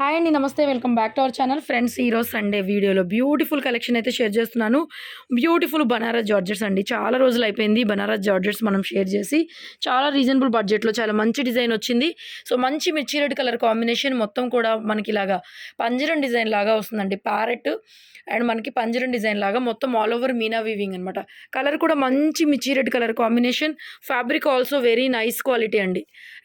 Hi అండి నమస్తే. Welcome back to our channel. Friends ఈరోజు సండే వీడియోలో బ్యూటిఫుల్ కలెక్షన్ అయితే షేర్ చేస్తున్నాను. బ్యూటిఫుల్ బనారస్ జార్జెట్స్ అండి. చాలా రోజులు అయిపోయింది బనారస్ జార్జెట్స్ మనం షేర్ చేసి. చాలా రీజనబుల్ బడ్జెట్లో చాలా మంచి డిజైన్ వచ్చింది. సో మంచి మిర్చి రెడ్ కలర్ కాంబినేషన్ మొత్తం కూడా మనకి ఇలాగా పంజరం డిజైన్ లాగా వస్తుందండి. ప్యారెట్ అండ్ మనకి పంజరం డిజైన్ లాగా మొత్తం ఆల్ ఓవర్ మీనా వీవింగ్ అనమాట కలర్ కూడా మంచి మిర్చి red colour combination. Fabric also very nice quality అండి.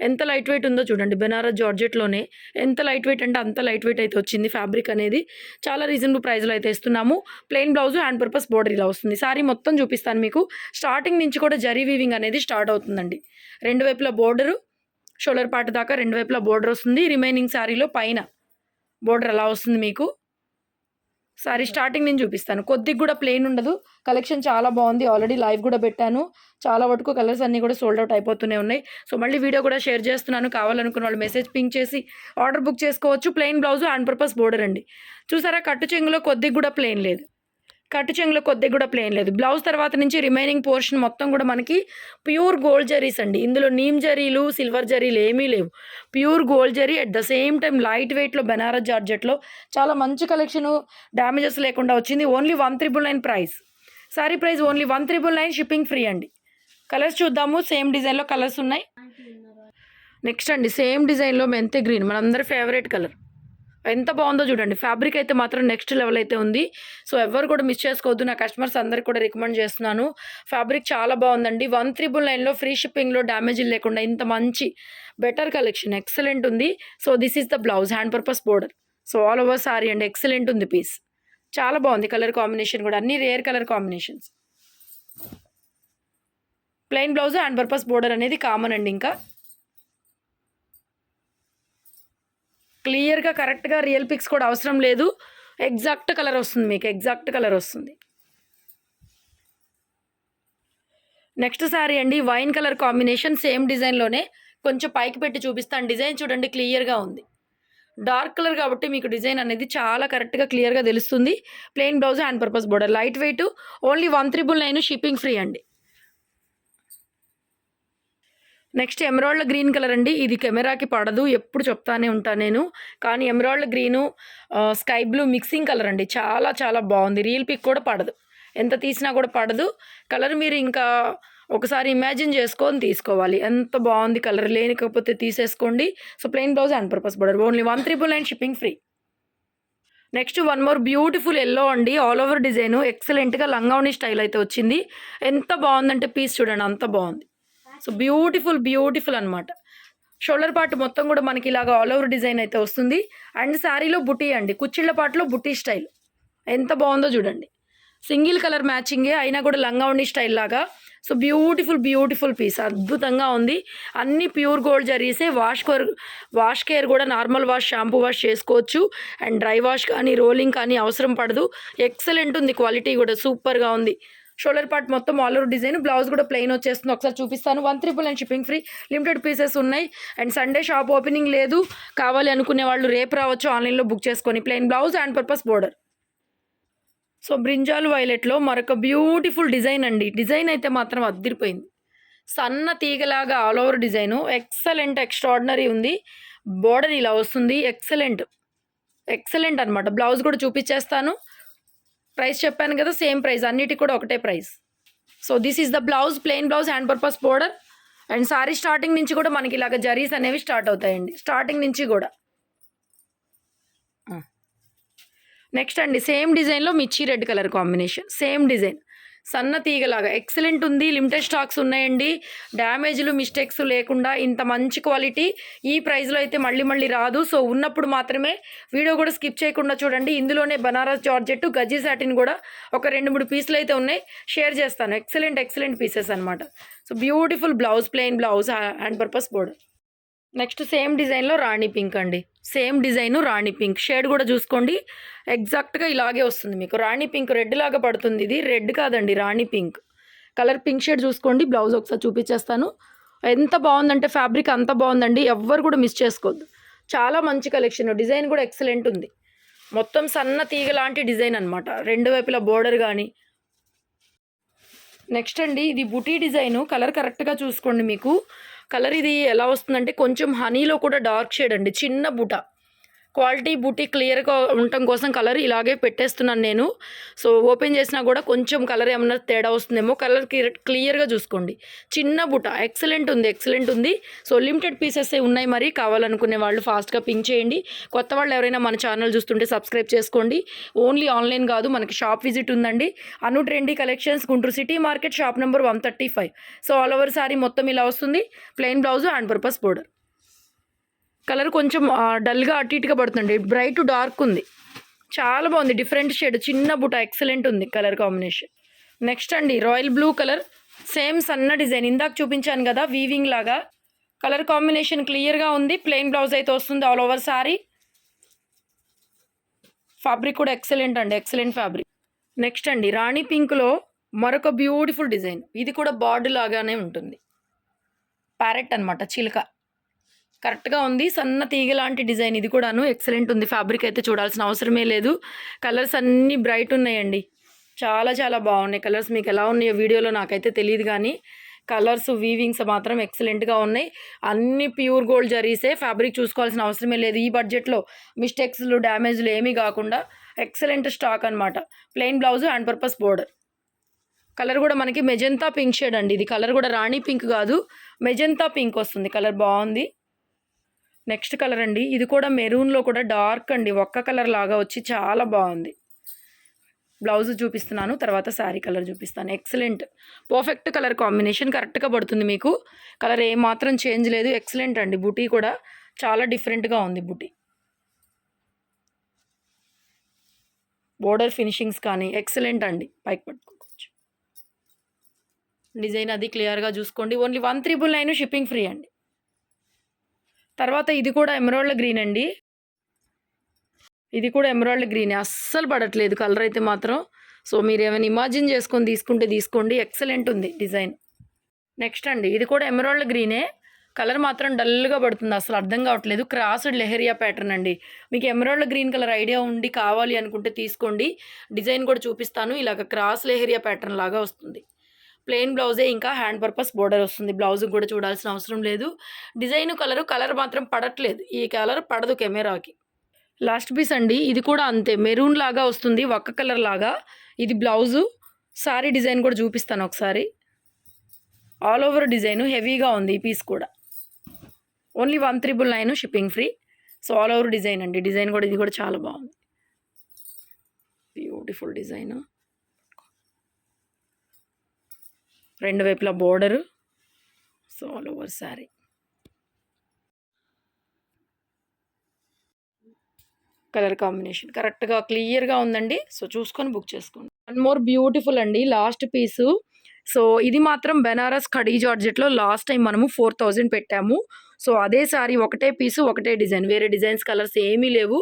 ఎంత లైట్ వెయిట్ ఉందో చూడండి. బెనారస్ జార్జెట్లోనే ఎంత లైట్ వెయిట్ అంటే అంత లైట్ వెయిట్ అయితే వచ్చింది ఫ్యాబ్రిక్ అనేది. చాలా రీజనబుల్ ప్రైస్లో అయితే ఇస్తున్నాము. Plain blouse hand purpose border ఇలా వస్తుంది. సారీ మొత్తం చూపిస్తాను మీకు. స్టార్టింగ్ నుంచి కూడా జరీ వీవింగ్ అనేది స్టార్ట్ అవుతుందండి. రెండు వైపుల బోర్డరు షోల్డర్ పార్ట్ దాకా రెండు వైపుల బోర్డర్ వస్తుంది. రిమైనింగ్ శారీలో పైన బోర్డర్ అలా వస్తుంది మీకు. సారీ స్టార్టింగ్ నేను చూపిస్తాను. కొద్దిగా కూడా ప్లెయిన్ ఉండదు. కలెక్షన్ చాలా బాగుంది. ఆల్రెడీ లైవ్ కూడా పెట్టాను. చాలా వరకు కలర్స్ అన్నీ కూడా సోల్డ్ అవుట్ అయిపోతూనే ఉన్నాయి. సో మళ్ళీ వీడియో కూడా షేర్ చేస్తున్నాను. కావాలనుకున్న వాళ్ళు మెసేజ్ పింక్ చేసి ఆర్డర్ బుక్ చేసుకోవచ్చు. Plain blouse and purpose border అండి. చూసారా? కట్టు చెంగులో కొద్దిగా కూడా ప్లెయిన్ లేదు. కట్టు చెంగులో కొద్దిగా కూడా ప్లేన్ లేదు. బ్లౌజ్ తర్వాత నుంచి రిమైనింగ్ పోర్షన్ మొత్తం కూడా మనకి ప్యూర్ గోల్డ్ జరీస్ అండి. ఇందులో నీమ్ జరీలు సిల్వర్ జరీలు ఏమీ లేవు. Pure gold zari at the same time light వెయిట్లో బెనారస్ జార్జెట్లో చాలా మంచి కలెక్షన్ డ్యామేజెస్ లేకుండా వచ్చింది. Only one triple nine price sorry price only one triple nine shipping free అండి. కలర్స్ చూద్దాము. సేమ్ డిజైన్లో కలర్స్ ఉన్నాయి. నెక్స్ట్ అండి సేమ్ డిజైన్లో మెంతే గ్రీన్ మనందరి ఫేవరెట్ కలర్ ఎంత బాగుందో చూడండి. ఫ్యాబ్రిక్ అయితే మాత్రం నెక్స్ట్ లెవెల్ అయితే ఉంది. సో ఎవరు కూడా మిస్ చేసుకోవద్దు. నా కస్టమర్స్ అందరికి కూడా రికమెండ్ చేస్తున్నాను. ఫ్యాబ్రిక్ చాలా బాగుందండి. వన్ త్రిబుల్ నైన్లో ఫ్రీ షిప్పింగ్లో డ్యామేజ్ లేకుండా ఇంత మంచి బెటర్ కలెక్షన్ ఎక్సలెంట్ ఉంది. So this is the blouse hand purpose border so all over sari అండి ఎక్సలెంట్ ఉంది పీస్ చాలా బాగుంది. కలర్ కాంబినేషన్ కూడా. అన్ని rare colour combinations plain blouse hand purpose border అనేది కామన్ అండి ఇంకా. క్లియర్గా కరెక్ట్గా రియల్ పిక్స్ కూడా అవసరం లేదు. ఎగ్జాక్ట్ కలర్ వస్తుంది మీకు ఎగ్జాక్ట్ కలర్ వస్తుంది. నెక్స్ట్ సారీ అండి వైన్ కలర్ కాంబినేషన్ సేమ్ డిజైన్లోనే. కొంచెం పైకి పెట్టి చూపిస్తాను డిజైన్ చూడండి క్లియర్గా ఉంది. డార్క్ కలర్ కాబట్టి మీకు డిజైన్ అనేది చాలా కరెక్ట్గా క్లియర్గా తెలుస్తుంది. Plain blouse hand purpose border. Light weight only one triple nine shipping free అండి. నెక్స్ట్ ఎమరాల్డ్ గ్రీన్ కలర్ అండి. ఇది కెమెరాకి పడదు. ఎప్పుడు చెప్తానే ఉంటాను నేను. కానీ emerald green sky blue mixing colour అండి. చాలా చాలా బాగుంది. రియల్ పిక్ కూడా పడదు. ఎంత తీసినా కూడా పడదు. కలర్ మీరు ఇంకా ఒకసారి ఇమాజిన్ చేసుకొని తీసుకోవాలి. ఎంత బాగుంది కలర్. లేనికపోతే తీసేసుకోండి. So plain blouse and purpose border. Only one triple nine shipping free. Next one more beautiful yellow అండి. All over design. ఎక్సలెంట్గా లంగావణి స్టైల్ అయితే వచ్చింది. ఎంత బాగుందంటే పీస్ చూడండి. అంత బాగుంది. సో బ్యూటిఫుల్ బ్యూటిఫుల్ అనమాట షోల్డర్ పార్ట్ మొత్తం కూడా మనకి ఇలాగ ఆల్ ఓవర్ డిజైన్ అయితే వస్తుంది. అండ్ శారీలో బుటీ అండి. కుచ్చిళ్ళ పాటలో బుటీ స్టైల్. ఎంత బాగుందో చూడండి. సింగిల్ కలర్ మ్యాచింగే అయినా కూడా లంగా ఉండి స్టైల్ లాగా. So beautiful beautiful piece. అద్భుతంగా ఉంది. అన్ని ప్యూర్ గోల్డ్ జరీసే వాష్ కోర్ వాష్ కేర్ కూడా నార్మల్ వాష్ షాంపూ వాష్ చేసుకోవచ్చు. అండ్ డ్రై వాష్ కానీ రోలింగ్ కానీ అవసరం పడదు. ఎక్సలెంట్ ఉంది క్వాలిటీ కూడా. సూపర్గా ఉంది. షోల్డర్ పార్ట్ మొత్తం ఆల్ ఓవర్ డిజైన్ బ్లౌజ్ కూడా ప్లెయిన్ వచ్చేస్తుంది. ఒకసారి చూపిస్తాను. One triple and shipping free limited pieces ఉన్నాయి. అండ్ సండే షాప్ ఓపెనింగ్ లేదు. కావాలి అనుకునే వాళ్ళు రేపు రావచ్చు. ఆన్లైన్లో బుక్ చేసుకొని plain blouse and purple border so brinjal వైలెట్లో మరొక బ్యూటిఫుల్ డిజైన్ అండి. డిజైన్ అయితే మాత్రం అద్దిరిపోయింది. సన్న తీగలాగా all over design excellent extraordinary ఉంది. బోర్డర్ ఇలా వస్తుంది. ఎక్సలెంట్ ఎక్సలెంట్ అనమాట బ్లౌజ్ కూడా చూపించేస్తాను. ప్రైస్ చెప్పాను కదా సేమ్ ప్రైస్. అన్నిటికి కూడా ఒకటే price. So this is the blouse plain blouse hand purpose border and sari starting నుంచి కూడా మనకి ఇలాగ జరీస్ అనేవి స్టార్ట్ అవుతాయండి. స్టార్టింగ్ నుంచి కూడా. నెక్స్ట్ అండి సేమ్ డిజైన్లో మిర్చి red colour combination same design సన్న తీగలాగా. ఎక్సలెంట్ ఉంది. లిమిటెడ్ స్టాక్స్ ఉన్నాయండి. డ్యామేజ్లు మిస్టేక్స్ లేకుండా ఇంత మంచి క్వాలిటీ ఈ ప్రైస్లో అయితే మళ్ళీ మళ్ళీ రాదు. సో ఉన్నప్పుడు మాత్రమే వీడియో కూడా స్కిప్ చేయకుండా చూడండి. ఇందులోనే బనారస్ జార్జెట్ గజ్జీ సాటిన్ కూడా ఒక రెండు మూడు పీసులు అయితే ఉన్నాయి. షేర్ చేస్తాను. ఎక్సలెంట్ ఎక్సలెంట్ పీసెస్ అనమాట so beautiful blouse plain blouse hand purpose border next same డిజైన్లో రాణి పింక్ అండి. సేమ్ డిజైన్ రాణి పింక్. షేడ్ కూడా చూసుకోండి. ఎగ్జాక్ట్గా ఇలాగే వస్తుంది మీకు. రాణి పింక్ రెడ్ లాగా పడుతుంది ఇది. రెడ్ కాదండి రాణి పింక్. కలర్ పింక్ షేడ్ చూసుకోండి. బ్లౌజ్ ఒకసారి చూపించేస్తాను. ఎంత బాగుందంటే ఫ్యాబ్రిక్ అంత బాగుందండి. ఎవ్వరు కూడా మిస్ చేసుకోవద్దు. చాలా మంచి కలెక్షన్. డిజైన్ కూడా ఎక్సలెంట్ ఉంది. మొత్తం సన్న తీగ లాంటి డిజైన్ అనమాట రెండు వైపుల బోర్డర్ కానీ నెక్స్ట్ అండి ఇది బుటీ డిజైన్. కలర్ కరెక్ట్గా చూసుకోండి మీకు. కలర్ ఇది ఎలా వస్తుందంటే కొంచెం హనీలో కూడా డార్క్ షేడ్ అండి చిన్న బుట. క్వాలిటీ బూటీ క్లియర్గా ఉండటం కోసం కలర్ ఇలాగే పెట్టేస్తున్నాను నేను. సో ఓపెన్ చేసినా కూడా కొంచెం కలర్ ఏమన్నా తేడా వస్తుందేమో కలర్ క్లియర్గా చూసుకోండి. చిన్న బుట్ట ఎక్సలెంట్ ఉంది ఎక్సలెంట్ ఉంది. సో లిమిటెడ్ పీసెస్ ఉన్నాయి మరి కావాలనుకునే వాళ్ళు ఫాస్ట్గా పింక్ చేయండి. కొత్త వాళ్ళు ఎవరైనా మన ఛానల్ చూస్తుంటే సబ్స్క్రైబ్ చేసుకోండి. ఓన్లీ ఆన్లైన్ కాదు మనకి షాప్ విజిట్ ఉందండి. Anu trendy collections Guntur city market shop number one thirty five. So all over sari మొత్తం ఇలా వస్తుంది. Plain blouse and purpose border. Colour కొంచెం డల్గా అటు ఇటుగా పడుతుంది బ్రైట్ డార్క్ ఉంది. చాలా బాగుంది. డిఫరెంట్ షేడ్ చిన్న బుట ఎక్సలెంట్ ఉంది కలర్ కాంబినేషన్. నెక్స్ట్ అండి రాయల్ బ్లూ కలర్. సేమ్ సన్న డిజైన్. ఇందాక చూపించాను కదా వీవింగ్ లాగా. కలర్ కాంబినేషన్ క్లియర్గా ఉంది. ప్లెయిన్ బ్లౌజ్ అయితే వస్తుంది ఆల్ ఓవర్ సారీ. ఫ్యాబ్రిక్ కూడా ఎక్సలెంట్ అండి. Excellent fabric. నెక్స్ట్ అండి రాణి పింక్లో మరొక బ్యూటిఫుల్ డిజైన్. ఇది కూడా బార్డు లాగానే ఉంటుంది. ప్యారెట్ అనమాట చిలుక. కరెక్ట్గా ఉంది. సన్న తీగ లాంటి డిజైన్ ఇది కూడాను. ఎక్సలెంట్ ఉంది. ఫ్యాబ్రిక్ అయితే చూడాల్సిన అవసరమే లేదు. కలర్స్ అన్నీ బ్రైట్ ఉన్నాయండి. చాలా చాలా బాగున్నాయి. కలర్స్ మీకు ఎలా ఉన్నాయో వీడియోలో నాకైతే తెలియదు కానీ కలర్స్ వీవింగ్స్ మాత్రం ఎక్సలెంట్గా ఉన్నాయి. అన్ని ప్యూర్ గోల్డ్ జరీసే. ఫ్యాబ్రిక్ చూసుకోవాల్సిన అవసరమే లేదు. ఈ బడ్జెట్లో మిస్టేక్స్లు డ్యామేజ్లు ఏమీ కాకుండా ఎక్సలెంట్ స్టాక్ అనమాట plain blouse and purpose border. Colour కూడా మనకి మెజంతా పింక్ షేడ్ అండి. ఇది కలర్ కూడా రాణి పింక్ కాదు. మెజంతా పింక్ వస్తుంది. కలర్ బాగుంది. నెక్స్ట్ కలర్ అండి. ఇది కూడా మెరూన్లో కూడా డార్క్ అండి. ఒక్క కలర్ లాగా వచ్చి చాలా బాగుంది. బ్లౌజ్ చూపిస్తున్నాను తర్వాత శారీ కలర్ చూపిస్తాను. ఎక్సలెంట్. పర్ఫెక్ట్ కలర్ కాంబినేషన్ కరెక్ట్గా పడుతుంది మీకు. కలర్ ఏమాత్రం చేంజ్ లేదు. ఎక్సలెంట్ అండి. బుటీ కూడా చాలా డిఫరెంట్గా ఉంది బుటీ. బోర్డర్ ఫినిషింగ్స్ కానీ ఎక్సలెంట్ అండి. పైకి పట్టుకోవచ్చు. డిజైన్ అది క్లియర్గా చూసుకోండి. Only one triple nine shipping free అండి. తర్వాత ఇది కూడా ఎమరాల్డ్ గ్రీన్ అండి. ఇది కూడా ఎమరాల్డ్ గ్రీన్. అస్సలు పడట్లేదు కలర్ అయితే మాత్రం. సో మీరు ఏమైనా ఇమాజిన్ చేసుకొని తీసుకుంటే తీసుకోండి. ఎక్సలెంట్ ఉంది డిజైన్. నెక్స్ట్ అండి ఇది కూడా ఎమరాల్డ్ గ్రీనే. కలర్ మాత్రం డల్గా పడుతుంది. అసలు అర్థం కావట్లేదు. క్రాస్డ్ లెహరియా ప్యాటర్న్ అండి. మీకు ఎమరాల్డ్ గ్రీన్ కలర్ ఐడియా ఉండి కావాలి అనుకుంటే తీసుకోండి. డిజైన్ కూడా చూపిస్తాను. ఇలాగ క్రాస్ లెహరియా ప్యాటర్న్ లాగా వస్తుంది. ప్లెయిన్ బ్లౌజే ఇంకా హ్యాండ్ పర్పస్ బోర్డర్ వస్తుంది. బ్లౌజ్ కూడా చూడాల్సిన అవసరం లేదు. డిజైన్ కలర్ కలర్ మాత్రం పడట్లేదు. ఈ కలర్ పడదు కెమెరాకి. లాస్ట్ పీస్ అండి. ఇది కూడా అంతే. మెరూన్ లాగా వస్తుంది ఒక్క కలర్ లాగా. ఇది బ్లౌజు. సారీ డిజైన్ కూడా చూపిస్తాను ఒకసారి. All over design. హెవీగా ఉంది ఈ పీస్ కూడా. Only one triple nine shipping free so all over design అండి. డిజైన్ కూడా ఇది కూడా చాలా బాగుంది. Beautiful design. రెండు వైపులా border. So all over sari colour combination. కరెక్ట్గా క్లియర్గా ఉందండి. సో చూసుకొని బుక్ చేసుకోండి. వన్ మోర్ బ్యూటిఫుల్ అండి లాస్ట్ పీసు. సో ఇది మాత్రం బెనారస్ ఖడీ జార్జెట్లో లాస్ట్ టైం మనము ఫోర్ థౌజండ్ పెట్టాము. సో అదే సారీ ఒకటే పీసు ఒకటే డిజైన్. వేరే డిజైన్స్ కలర్స్ ఏమీ లేవు.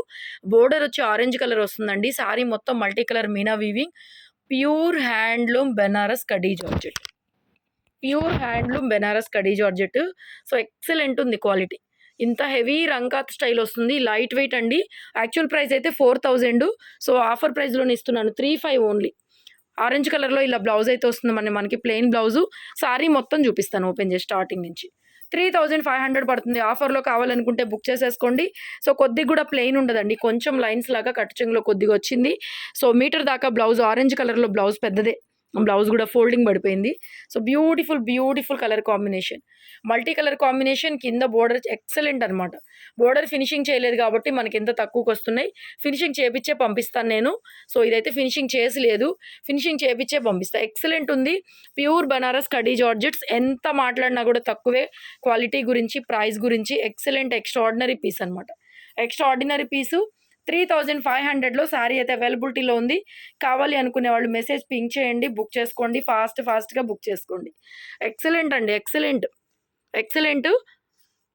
బోర్డర్ వచ్చి ఆరెంజ్ కలర్ వస్తుందండి. సారీ మొత్తం multi colour Meena weaving. Pure handloom Banaras khadi georgette. Pure handloom Banaras khadi georgette. So excellent ఉంది క్వాలిటీ. ఇంత హెవీ రంకాత్ స్టైల్ వస్తుంది. లైట్ వెయిట్ అండి. యాక్చువల్ ప్రైస్ అయితే ఫోర్ థౌజండ్. సో ఆఫర్ ప్రైస్లోనే ఇస్తున్నాను. Three five only. ఆరెంజ్ కలర్లో ఇలా బ్లౌజ్ అయితే వస్తుంది మన మనకి ప్లెయిన్ బ్లౌజు. సారీ మొత్తం చూపిస్తాను ఓపెన్ చేసి స్టార్టింగ్ నుంచి. త్రీ థౌజండ్ ఫైవ్ హండ్రెడ్ పడుతుంది. ఆఫర్లో కావాలనుకుంటే బుక్ చేసేసుకోండి. సో కొద్దిగా కూడా ప్లెయిన్ ఉండదండి. కొంచెం లైన్స్ లాగా కట్ చెంగులో కొద్దిగా వచ్చింది. సో మీటర్ దాకా బ్లౌజ్ ఆరెంజ్ కలర్లో బ్లౌజ్ పెద్దదే. బ్లౌజ్ కూడా ఫోల్డింగ్ పడిపోయింది. So beautiful beautiful colour combination. Multi colour combination కింద బోర్డర్ ఎక్సలెంట్ అనమాట బోర్డర్ ఫినిషింగ్ చేయలేదు కాబట్టి మనకి ఎంత తక్కువకి వస్తున్నాయి. ఫినిషింగ్ చేపించే పంపిస్తాను నేను. సో ఇదైతే ఫినిషింగ్ చేసి లేదు ఫినిషింగ్ చేపించే పంపిస్తాను ఎక్సలెంట్ ఉంది. ప్యూర్ బనారస్ కడీ జార్జెట్స్. ఎంత మాట్లాడినా కూడా తక్కువే. క్వాలిటీ గురించి ప్రైస్ గురించి ఎక్సలెంట్ ఎక్స్ట్రాడినరీ పీస్ అనమాట extraordinary piece three thousand five హండ్రెడ్లో శారీ అయితే అవైలబిలిటీలో ఉంది. కావాలి అనుకునే వాళ్ళు మెసేజ్ పింక్ చేయండి బుక్ చేసుకోండి ఫాస్ట్ ఫాస్ట్గా బుక్ చేసుకోండి. ఎక్సలెంట్ అండి ఎక్సలెంట్. ఎక్సలెంట్.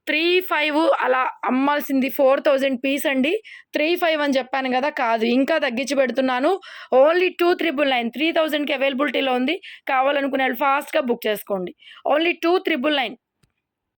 త్రీ ఫైవ్ అలా అమ్మాల్సింది ఫోర్ థౌజండ్ పీస్ అండి. త్రీ ఫైవ్ అని చెప్పాను కదా కాదు. ఇంకా తగ్గించి పెడుతున్నాను. Only two triple nine three థౌజండ్కి అవైలబిలిటీలో ఉంది. కావాలనుకునే వాళ్ళు ఫాస్ట్గా బుక్ చేసుకోండి. Only two triple nine.